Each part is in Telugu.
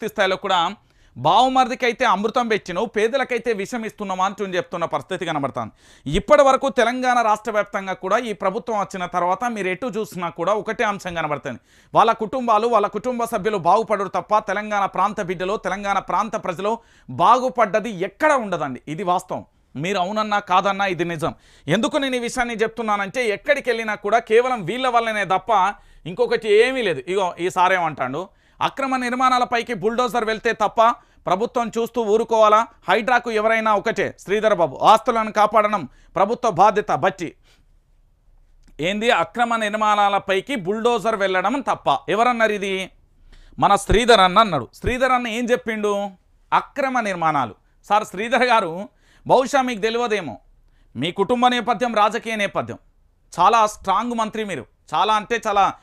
వ్యక్తి స్థాయిలో కూడా బావుమరిదికైతే అమృతం పెట్టినవు పేదలకైతే విషం ఇస్తున్నామా అని చెప్తున్న పరిస్థితి కనబడుతుంది. ఇప్పటి వరకు తెలంగాణ రాష్ట్ర వ్యాప్తంగా కూడా ఈ ప్రభుత్వం వచ్చిన తర్వాత మీరు ఎటు చూసినా కూడా ఒకటే అంశం కనబడుతుంది. వాళ్ళ కుటుంబాలు వాళ్ళ కుటుంబ సభ్యులు బాగుపడరు తప్ప తెలంగాణ ప్రాంత బిడ్డలు తెలంగాణ ప్రాంత ప్రజలు బాగుపడ్డది ఎక్కడ ఉండదండి. ఇది వాస్తవం. మీరు అవునన్నా కాదన్నా ఇది నిజం. ఎందుకు నేను ఈ విషయాన్ని చెప్తున్నానంటే ఎక్కడికి వెళ్ళినా కూడా కేవలం వీళ్ళ వల్లనే తప్ప ఇంకొకటి ఏమీ లేదు. ఇగో ఈ సారేమంటాడు అక్రమ నిర్మాణాలపైకి బుల్డోజర్ వెళ్తే తప్ప ప్రభుత్వం చూస్తూ ఊరుకోవాలా? హైడ్రాకు ఎవరైనా ఒకటే. శ్రీధర్ బాబు ఆస్తులను కాపాడడం ప్రభుత్వ బాధ్యత బట్టి. ఏంది? అక్రమ నిర్మాణాలపైకి బుల్డోజర్ వెళ్ళడం తప్ప. ఎవరన్నారు ఇది? మన శ్రీధర్ అన్న అన్నాడు. శ్రీధర్ అన్న ఏం చెప్పిండు? అక్రమ నిర్మాణాలు. సార్ శ్రీధర్ గారు బహుశా మీకు తెలియదేమో. మీ కుటుంబ నేపథ్యం రాజకీయ నేపథ్యం. చాలా స్ట్రాంగ్ మంత్రి మీరు. చాలా అంటే చాలా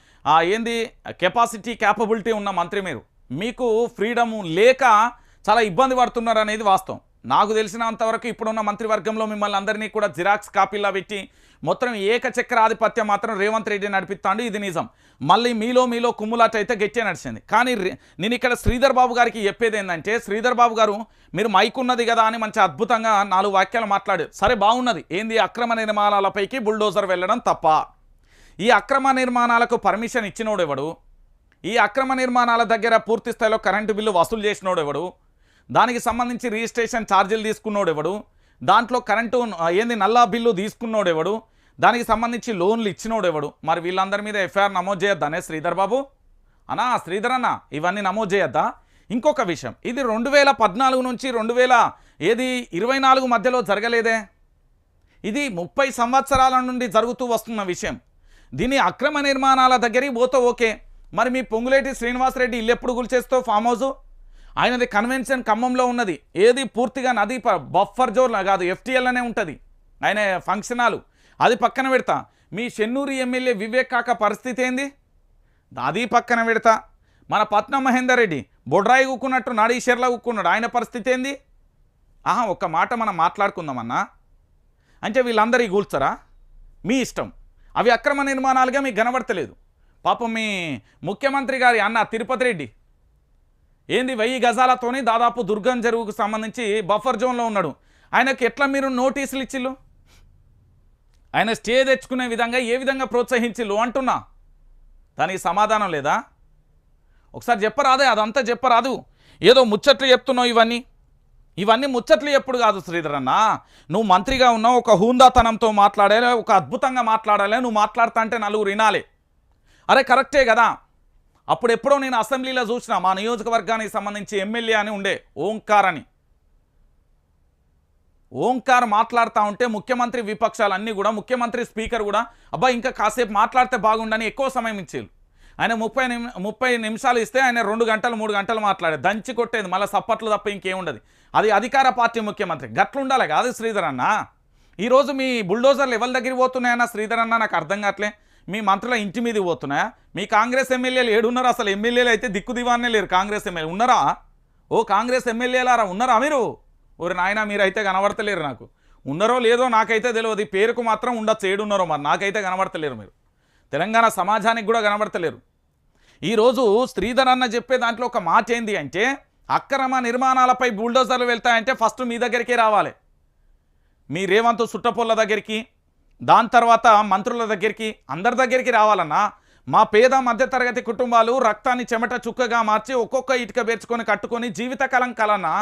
ఏంది? కెపాసిటీ క్యాపబిలిటీ ఉన్న మంత్రి మీరు. మీకు ఫ్రీడము లేక చాలా ఇబ్బంది పడుతున్నారు అనేది వాస్తవం. నాకు తెలిసినంతవరకు ఇప్పుడున్న మంత్రివర్గంలో మిమ్మల్ని అందరినీ కూడా జిరాక్స్ కాపీలా పెట్టి మొత్తం ఏకచక్ర ఆధిపత్యం మాత్రం రేవంత్ రెడ్డి నడిపిస్తాడు. ఇది నిజం. మళ్ళీ మీలో మీలో కుమ్ములాట అయితే గట్టే నడిచింది. కానీ రే- నేను ఇక్కడ శ్రీధర్ బాబు గారికి చెప్పేది ఏంటంటే శ్రీధర్ బాబు గారు మీరు మైక్ ఉన్నది కదా అని మంచి అద్భుతంగా నాలుగు వాక్యాలు మాట్లాడారు. సరే బాగున్నది. ఏంది? అక్రమ నిర్మాణాలపైకి బుల్డోజర్ వెళ్ళడం తప్ప. ఈ అక్రమ నిర్మాణాలకు పర్మిషన్ ఇచ్చినోడు ఎవడు ఈ అక్రమ నిర్మాణాల దగ్గర పూర్తి స్థాయిలో కరెంటు బిల్లు వసూలు చేసినోడు ఎవడు దానికి సంబంధించి రిజిస్ట్రేషన్ ఛార్జీలు తీసుకున్నోడు ఎవడు దాంట్లో కరెంటు ఏంది నల్లా బిల్లు తీసుకున్నోడు ఎవడు దానికి సంబంధించి లోన్లు ఇచ్చినోడు ఎవడు మరి వీళ్ళందరి మీద ఎఫ్ఐఆర్ నమోదు చేయొద్దనే శ్రీధర్ బాబు? అన్నా శ్రీధర్ అన్న ఇవన్నీ నమోదు చేయొద్దా? ఇంకొక విషయం ఇది రెండు వేల పద్నాలుగు నుంచి రెండు వేల ఏది ఇరవై నాలుగు మధ్యలో జరగలేదే? ఇది ముప్పై సంవత్సరాల నుండి జరుగుతూ వస్తున్న విషయం. దీని అక్రమ నిర్మాణాల దగ్గరికి పోతే ఓకే. మరి మీ పొంగులేటి శ్రీనివాసరెడ్డి ఇల్లు ఎప్పుడు గుల్చేస్తో ఫామ్ హౌస్ ఆయనది కన్వెన్షన్ ఖమ్మంలో ఉన్నది. ఏది పూర్తిగా నది ప- బఫర్ జోన్ కాదు ఎఫ్టీఎల్లోనే ఉంటుంది. ఆయన ఫంక్షన్ హాలు అది పక్కన పెడతా. మీ చెన్నూరు ఎమ్మెల్యే వివేక్ కాక పరిస్థితి ఏంది? అది పక్కన పెడతా. మన పట్నం మహేందర్ రెడ్డి బొడ్రాయి కూకున్నట్టు నాడీశ్వర్లా కూకున్నాడు ఆయన పరిస్థితి ఏంది? ఆహా ఒక్క మాట మనం మాట్లాడుకుందామన్నా? అంటే వీళ్ళందరూ కూల్చరా మీ ఇష్టం. అవి అక్రమ నిర్మాణాలుగా మీకు కనబడతలేదు. పాపం మీ ముఖ్యమంత్రి గారి అన్న తిరుపతి రెడ్డి ఏంది వెయ్యి గజాలతోని దాదాపు దుర్గం చెరువుకు సంబంధించి బఫర్ జోన్లో ఉన్నాడు. ఆయనకి ఎట్లా మీరు నోటీసులు ఇచ్చిల్లు? ఆయన స్టే తెచ్చుకునే విధంగా ఏ విధంగా ప్రోత్సహించిల్లు అంటున్నా? దానికి సమాధానం లేదా? ఒకసారి చెప్పరాదే అదంతా చెప్పరాదు. ఏదో ముచ్చట్లు చెప్తున్నావు ఇవన్నీ. ఇవన్నీ ముచ్చట్లు ఎప్పుడు కాదు శ్రీధర్ అన్న. నువ్వు మంత్రిగా ఉన్నావు ఒక హూందాతనంతో మాట్లాడాలి ఒక అద్భుతంగా మాట్లాడాలి నువ్వు మాట్లాడుతా అంటే నలుగురు వినాలి. అరే కరెక్టే కదా. అప్పుడు ఎప్పుడో నేను అసెంబ్లీలో చూసిన మా నియోజకవర్గానికి సంబంధించి ఎమ్మెల్యే అని ఉండే ఓంకార్ అని ఓంకార్ మాట్లాడుతూ ఉంటే ముఖ్యమంత్రి విపక్షాలన్నీ కూడా ముఖ్యమంత్రి స్పీకర్ కూడా అబ్బా ఇంకా కాసేపు మాట్లాడితే బాగుండని ఎక్కువ సమయం ఇచ్చేది ఆయన ముప్పై నిమి ముప్పై నిమిషాలు ఇస్తే ఆయన రెండు గంటలు మూడు గంటలు మాట్లాడేది దంచి కొట్టేది మళ్ళీ సప్పట్లు తప్ప ఇంకేముండదు. అది అధికార పార్టీ ముఖ్యమంత్రి. గట్లుండాలి కాదు శ్రీధర్ అన్న. ఈరోజు మీ బుల్డోజర్లు ఎవరి దగ్గర పోతున్నాయన్న శ్రీధర్ అన్న నాకు అర్థం కావట్లే. మీ మంత్రుల ఇంటి మీద పోతున్నాయా? మీ కాంగ్రెస్ ఎమ్మెల్యేలు ఏడున్నారు? అసలు ఎమ్మెల్యేలు అయితే దిక్కు దివాన్నే లేరు కాంగ్రెస్ ఎమ్మెల్యే. ఉన్నారా? ఓ కాంగ్రెస్ ఎమ్మెల్యేలారా? ఉన్నారా మీరు? ఓరి నాయన మీరైతే కనబడతలేరు నాకు. ఉన్నారో లేదో నాకైతే తెలియదు. పేరుకు మాత్రం ఉండొచ్చు. ఏడున్నారో మరి నాకైతే కనబడతలేరు మీరు. తెలంగాణ సమాజానికి కూడా కనబడతలేరు. ఈరోజు శ్రీధర్ అన్న చెప్పే దాంట్లో ఒక మాట ఏంది అంటే అక్రమ నిర్మాణాలపై బుల్డోజర్లు వెళ్తాయంటే ఫస్ట్ మీ దగ్గరికే రావాలి. మీ రేవంత్ సుట్టపొల్ల దగ్గరికి దాని తర్వాత మంత్రుల దగ్గరికి అందరి దగ్గరికి రావాలన్నా మా పేద మధ్యతరగతి కుటుంబాలు రక్తాన్ని చెమట చుక్కగా మార్చి ఒక్కొక్క ఇటుక పేర్చుకొని కట్టుకొని జీవితకాలం కలన్నా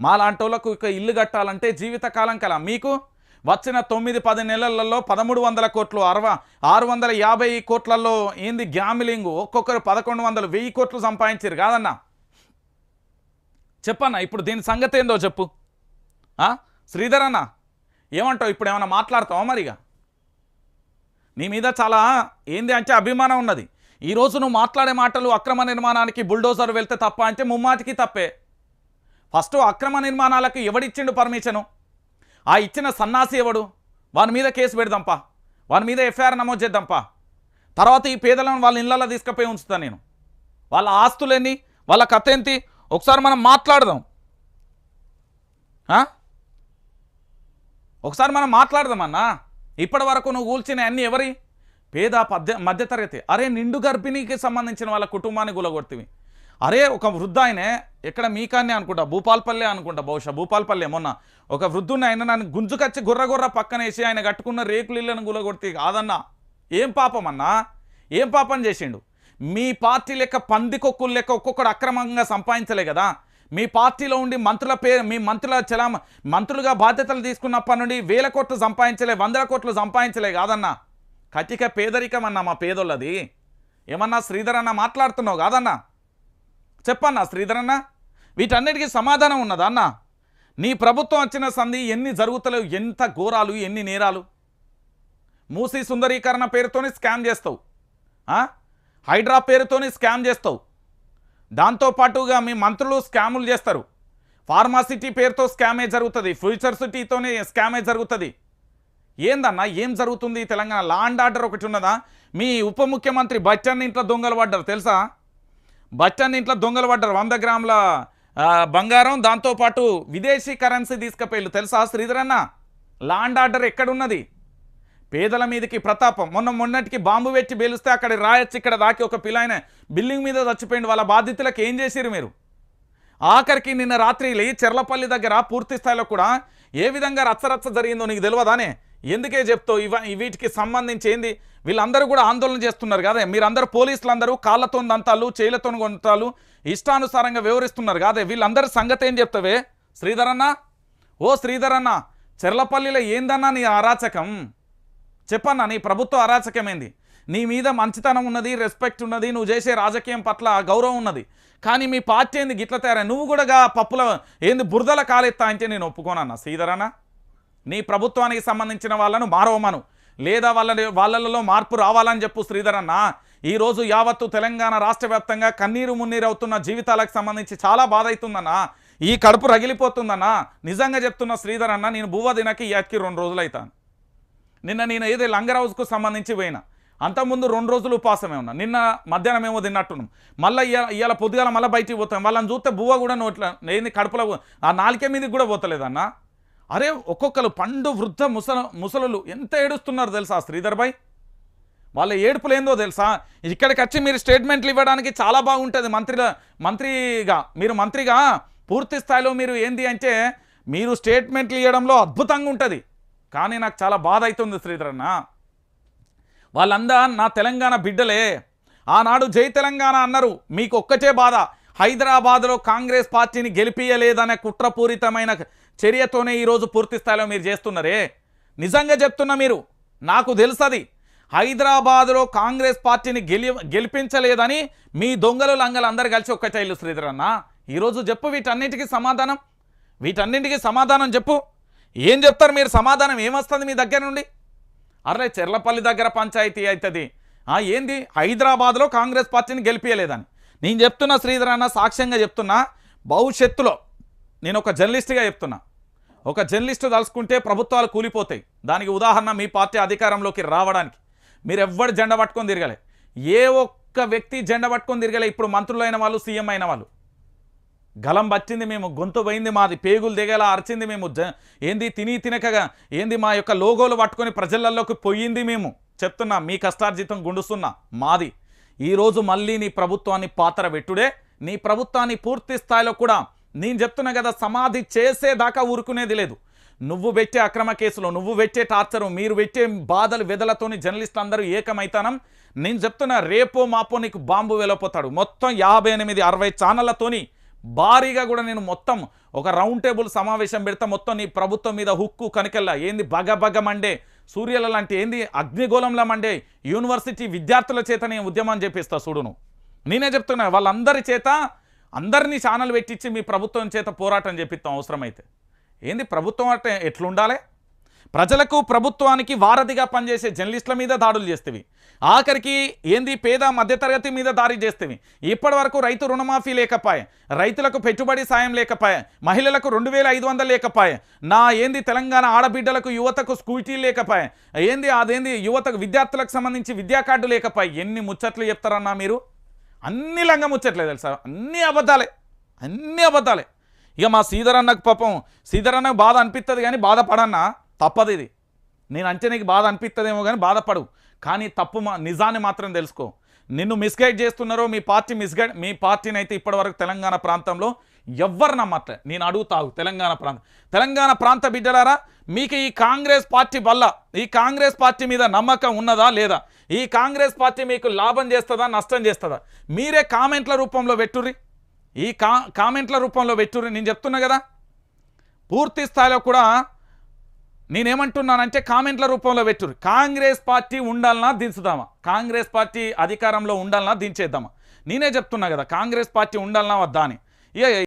మా లాంటి ఇక ఇల్లు కట్టాలంటే జీవితకాలం కల. మీకు వచ్చిన తొమ్మిది పది నెలలలో పదమూడు వందల కోట్లు అరవై ఆరు వందల యాభై కోట్లలో ఏంది గ్యామిలింగ్? ఒక్కొక్కరు పదకొండు వందలు వెయ్యి కోట్లు సంపాదించారు కాదన్నా? చెప్పన్నా ఇప్పుడు దీని సంగతి ఏందో చెప్పు. శ్రీధర్ అన్న ఏమంటావు? ఇప్పుడు ఏమైనా మాట్లాడతావా మరిగా? నీ మీద చాలా ఏంది అంటే అభిమానం ఉన్నది. ఈరోజు నువ్వు మాట్లాడే మాటలు అక్రమ నిర్మాణానికి బుల్డోజర్ వెళ్తే తప్ప అంటే ముమ్మాటికి తప్పే. ఫస్ట్ అక్రమ నిర్మాణాలకు ఎవడిచ్చిండు పర్మిషను? ఆ ఇచ్చిన సన్నాసి ఎవడు? వాని మీద కేసు పెడదాంపా. వాని మీద ఎఫ్ఐఆర్ నమోదు చేద్దాంపా. తర్వాత ఈ పేదలను వాళ్ళ ఇళ్ళలో తీసుకుపోయి ఉంచుతాను నేను. వాళ్ళ ఆస్తులేని వాళ్ళ కథ ఏంటి? ఒకసారి మనం మాట్లాడదాం. ఒకసారి మనం మాట్లాడదాం అన్న. ఇప్పటి వరకు నువ్వు కూల్చిన అన్ని ఎవరి? పేద పద్య మధ్యతరగతి. అరే నిండు గర్భిణీకి సంబంధించిన వాళ్ళ కుటుంబాన్ని గులగొడుతుంది అరే ఒక వృద్ధ ఆయనే ఎక్కడ మీకాన్నే అనుకుంటా భూపాల్పల్లె అనుకుంటా బహుశా భూపాల్పల్లె మొన్న. ఒక వృద్ధుని ఆయన నన్ను గుంజుకొచ్చి గుర్ర గుర్ర పక్కన వేసి ఆయన కట్టుకున్న రేకులు ఇళ్ళను గులగొడితే కాదన్నా. ఏం పాపం అన్నా? ఏం పాపం చేసిండు? మీ పార్టీ లెక్క పందికొక్కులు లెక్క ఒక్కొక్కడు అక్రమంగా సంపాదించలే కదా. మీ పార్టీలో ఉండి మంత్రుల పేరు మీ మంత్రుల చలా మంత్రులుగా బాధ్యతలు తీసుకున్నప్పటి నుండి వేల కోట్లు సంపాదించలే వందల కోట్లు సంపాదించలే కాదన్నా. కతిక పేదరికం అన్న మా పేదోళ్ళది. ఏమన్నా శ్రీధర్ అన్న మాట్లాడుతున్నావు కాదన్నా? చెప్పన్నా శ్రీధర్ అన్న? వీటన్నిటికీ సమాధానం ఉన్నదా అన్న? నీ ప్రభుత్వం వచ్చిన సంధి ఎన్ని జరుగుతలేవు ఎంత ఘోరాలు ఎన్ని నేరాలు? మూసీ సుందరీకరణ పేరుతోనే స్కామ్ చేస్తావు. హైడ్రా పేరుతోనే స్కామ్ చేస్తావు. దాంతోపాటుగా మీ మంత్రులు స్కాములు చేస్తారు. ఫార్మాసిటీ పేరుతో స్కామే జరుగుతుంది. ఫ్యూచర్ సిటీతోనే స్కామే జరుగుతుంది. ఏందన్నా ఏం జరుగుతుంది తెలంగాణ? లా అండ్ ఆర్డర్ ఒకటి ఉన్నదా? మీ ఉప ముఖ్యమంత్రి బచ్చన్ ఇంట్లో దొంగలు పడ్డారు తెలుసా? బచ్చన్ ఇంట్లో దొంగలు పడ్డారు. వంద గ్రాముల బంగారం దాంతోపాటు విదేశీ కరెన్సీ తీసుకుపోయి తెలుసా? శ్రీధరన్న లా అండ్ ఆర్డర్ ఎక్కడున్నది? పేదల మీదకి ప్రతాపం. మొన్న మొన్నటికి బాంబు పెట్టి పేలుస్తే అక్కడ రాయొచ్చు ఇక్కడ దాకి ఒక పిల్లాయన బిల్డింగ్ మీద చచ్చిపోయింది వాళ్ళ బాధితులకు ఏం చేసిరు మీరు? ఆఖరికి నిన్న రాత్రి చెర్లపల్లి దగ్గర పూర్తి స్థాయిలో కూడా ఏ విధంగా రచ్చరచ్చ జరిగిందో నీకు తెలియదానే? ఎందుకే చెప్తావు ఇవ వీటికి సంబంధించి ఏంది? వీళ్ళందరూ కూడా ఆందోళన చేస్తున్నారు కదా? మీరందరూ పోలీసులు అందరూ కాళ్ళతో దంతాలు చేయిలతో గొంతాలు ఇష్టానుసారంగా వివరిస్తున్నారు కాదే? వీళ్ళందరి సంగతి ఏం చెప్తావే? శ్రీధరన్న? ఓ శ్రీధరన్న చెర్లపల్లిలో ఏందన్నా నీ అరాచకం? చెప్పన్నా నీ ప్రభుత్వ అరాచకమైంది? నీ మీద మంచితనం ఉన్నది రెస్పెక్ట్ ఉన్నది నువ్వు చేసే రాజకీయం పట్ల గౌరవం ఉన్నది. కానీ మీ పార్టీ ఏంది గిట్ల తయారా నువ్వు కూడా పప్పుల ఏంది బురదల కాలెత్తా అంటే నేను ఒప్పుకోనన్నా. శ్రీధరన్న నీ ప్రభుత్వానికి సంబంధించిన వాళ్ళను మారవమను. లేదా వాళ్ళ వాళ్ళలో మార్పు రావాలని చెప్పు శ్రీధరన్న. ఈరోజు యావత్తు తెలంగాణ రాష్ట్ర వ్యాప్తంగా కన్నీరు మున్నీరు అవుతున్న జీవితాలకు సంబంధించి చాలా బాధ అవుతుందన్నా ఈ కడుపు రగిలిపోతుందన్నా. నిజంగా చెప్తున్న శ్రీధరన్న నేను బువ్వ దినకి యాటికి రెండు రోజులు అవుతాను నిన్న నేను ఏదో లంగర్ హౌస్కు సంబంధించి పోయినా. అంతకుముందు రెండు రోజులు ఉపాసమే ఉన్నా. నిన్న మధ్యాహ్నం ఏమో తిన్నట్టున్నాం. మళ్ళీ ఇవాళ పొద్దుగాల మళ్ళీ బయటికి పోతాం. వాళ్ళని చూస్తే బువ్వ కూడా నోట్ల ఏంది కడుపులో ఆ నాలుకే మీదకి కూడా పోతలేదన్న. అరే ఒక్కొక్కరు పండు వృద్ధ ముసల ముసలులు ఎంత ఏడుస్తున్నారు తెలుసా శ్రీధర్ భాయ్? వాళ్ళ ఏడుపులు ఏందో తెలుసా? ఇక్కడికి వచ్చి మీరు స్టేట్మెంట్లు ఇవ్వడానికి చాలా బాగుంటుంది మంత్రిల మంత్రిగా. మీరు మంత్రిగా పూర్తి స్థాయిలో మీరు ఏంది అంటే మీరు స్టేట్మెంట్లు ఇవ్వడంలో అద్భుతంగా ఉంటుంది. కానీ నాకు చాలా బాధ అవుతుంది శ్రీధరన్న. వాళ్ళందా నా తెలంగాణ బిడ్డలే. ఆనాడు జై తెలంగాణ అన్నారు. మీకు ఒక్కటే బాధ. హైదరాబాద్లో కాంగ్రెస్ పార్టీని గెలిపియలేదనే కుట్రపూరితమైన చర్యతోనే ఈరోజు పూర్తి స్థాయిలో మీరు చేస్తున్నారే? నిజంగా చెప్తున్నా మీరు. నాకు తెలుసది. హైదరాబాద్లో కాంగ్రెస్ పార్టీని గెలి గెలిపించలేదని మీ దొంగలు లంగలు అందరు కలిసి ఒక్కటైలు శ్రీధరన్న. ఈరోజు చెప్పు వీటన్నిటికీ సమాధానం. వీటన్నింటికీ సమాధానం చెప్పు. ఏం చెప్తారు మీరు? సమాధానం ఏమొస్తుంది మీ దగ్గర నుండి? అరే చెర్లపల్లి దగ్గర పంచాయతీ అవుతుంది ఆ, ఏంది? హైదరాబాద్లో కాంగ్రెస్ పార్టీని గెలిపించలేదని నేను చెప్తున్నా శ్రీధర్ అన్న సాక్ష్యంగా చెప్తున్నా. భవిష్యత్తులో నేను ఒక జర్నలిస్ట్గా చెప్తున్నా. ఒక జర్నలిస్టు తలుచుకుంటే ప్రభుత్వాలు కూలిపోతాయి. దానికి ఉదాహరణ మీ పార్టీ అధికారంలోకి రావడానికి. మీరు ఎవ్వడు జెండా పట్టుకొని తిరగలే. ఏ ఒక్క వ్యక్తి జెండా పట్టుకొని తిరగలే. ఇప్పుడు మంత్రులు అయిన వాళ్ళు సీఎం అయిన వాళ్ళు. గలం బచ్చింది మేము గొంతు పోయింది మాది పేగులు దిగేలా అరిచింది మేము జ- ఏంది తిని తినకగా ఏంది మా యొక్క లోగోలు పట్టుకొని ప్రజలలోకి పోయింది మేము. చెప్తున్నా మీ కష్టార్జితం గుండుస్తున్నా మాది. ఈరోజు మళ్ళీ నీ ప్రభుత్వాన్ని పాత్ర పెట్టుడే నీ ప్రభుత్వాన్ని పూర్తి స్థాయిలో కూడా నేను చెప్తున్నా కదా సమాధి చేసేదాకా ఊరుకునేది లేదు. నువ్వు పెట్టే అక్రమ కేసులో నువ్వు పెట్టే టార్చరు మీరు పెట్టే బాధలు వెదలతోని జర్నలిస్టులు అందరూ ఏకమైతానం. నేను చెప్తున్నా రేపో మాపో నీకు బాంబు వెళ్ళిపోతాడు మొత్తం యాభై ఎనిమిది అరవై ఛానళ్ళతోని భారీగా కూడా నేను మొత్తం ఒక రౌండ్ టేబుల్ సమావేశం పెడతా మొత్తం నీ ప్రభుత్వం మీద హుక్కు కనికెల్లా ఏంది బగ బగ మండే? సూర్యుల లాంటి ఏంది? అగ్నిగోళంలా మండే? యూనివర్సిటీ విద్యార్థుల చేత నేను ఉద్యమం చేపిస్తా చూడును. నేనే చెప్తున్నా వాళ్ళందరి చేత అందరినీ ఛానల్ పెట్టించి మీ ప్రభుత్వం చేత పోరాటం చేపిస్తాం అవసరమైతే. ఏంది ప్రభుత్వం అంటే ఎట్లుండాలి? ప్రజలకు ప్రభుత్వానికి వారధిగా పనిచేసే జర్నలిస్టుల మీద దాడులు చేస్తేవి. ఆఖరికి ఏంది పేద మధ్యతరగతి మీద దాడి చేస్తేవి. ఇప్పటి వరకు రైతు రుణమాఫీ లేకపాయే రైతులకు పెట్టుబడి సాయం లేకపాయే మహిళలకు రెండు వేల ఐదు వందలు లేకపాయే నా ఏంది తెలంగాణ ఆడబిడ్డలకు యువతకు స్కూటీలు లేకపాయే ఏంది అదేంది యువతకు విద్యార్థులకు సంబంధించి విద్యా కార్డు లేకపాయే ఎన్ని ముచ్చట్లు చెప్తారన్నా మీరు? అన్ని లంగ ముచ్చట్లే తెలుసా? అన్ని అబద్ధాలే. అన్ని అబద్ధాలే. ఇక మా శ్రీధరన్నకు పాపం శ్రీధరన్నకు బాధ అనిపిస్తుంది కానీ బాధపడన్నా. తప్పదు ఇది. నేను అంటే నీకు బాధ అనిపిస్తుందేమో కానీ బాధపడు కానీ తప్పు మా నిజాన్ని మాత్రం తెలుసుకో. నిన్ను మిస్గైడ్ చేస్తున్నారో మీ పార్టీ మిస్గైడ్ మీ పార్టీని అయితే ఇప్పటివరకు తెలంగాణ ప్రాంతంలో ఎవ్వరు నమ్మట్లే. నేను అడుగుతావు తెలంగాణ ప్రాంతం తెలంగాణ ప్రాంత బిడ్డలారా మీకు ఈ కాంగ్రెస్ పార్టీ వల్ల ఈ కాంగ్రెస్ పార్టీ మీద నమ్మకం ఉన్నదా లేదా? ఈ కాంగ్రెస్ పార్టీ మీకు లాభం చేస్తుందా నష్టం చేస్తుందా? మీరే కామెంట్ల రూపంలో పెట్టుర్రి ఈ కా కామెంట్ల రూపంలో పెట్టుర్రి నేను చెప్తున్నా కదా. పూర్తి స్థాయిలో కూడా నేనేమంటున్నానంటే కామెంట్ల రూపంలో పెట్టురు కాంగ్రెస్ పార్టీ ఉండాలన్నా దించుదామా? కాంగ్రెస్ పార్టీ అధికారంలో ఉండాలన్నా దించేద్దామా? నేనే చెప్తున్నా కదా కాంగ్రెస్ పార్టీ ఉండాలన్నా వద్దా అని.